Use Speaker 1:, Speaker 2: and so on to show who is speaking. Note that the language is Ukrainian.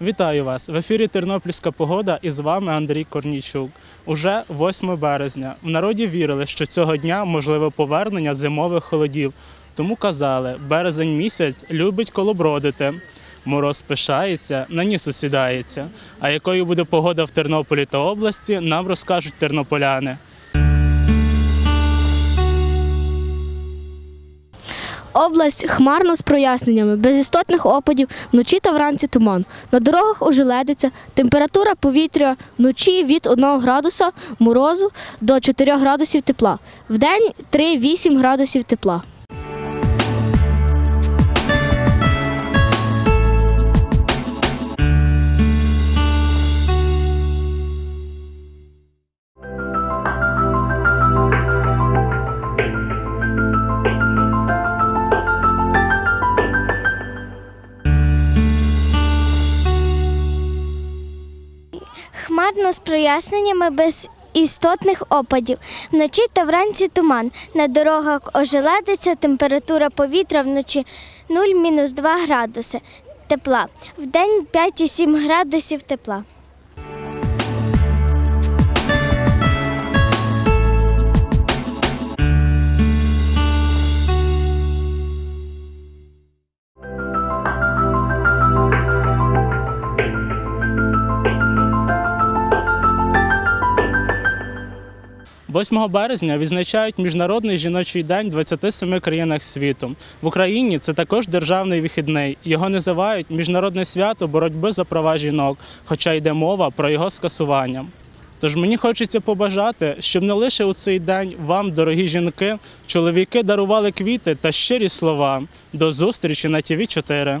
Speaker 1: Вітаю вас в ефірі Тернопільська погода і з вами Андрій Корнійчук. Уже 8 березня. В народі вірили, що цього дня можливе повернення зимових холодів. Тому казали, березень місяць любить колобродити. Мороз пишається, на ніс усідається. А якою буде погода в Тернополі та області, нам розкажуть тернополяни.
Speaker 2: Область хмарно з проясненнями, без істотних опадів, вночі та вранці туман. На дорогах ожеледиться, температура повітря вночі від 1 градуса морозу до 4 градусів тепла. Вдень 3-8 градусів тепла.
Speaker 3: Хмарно з проясненнями без істотних опадів. Вночі та вранці туман. На дорогах ожеледиться, температура повітря вночі 0-2 градуси тепла. Вдень 5-7 градусів тепла.
Speaker 1: – 8 березня відзначають Міжнародний жіночий день в 27 країнах світу. В Україні це також державний вихідний. Його називають Міжнародне свято боротьби за права жінок, хоча йде мова про його скасування. Тож мені хочеться побажати, щоб не лише у цей день вам, дорогі жінки, чоловіки дарували квіти та щирі слова. До зустрічі на ТВ 4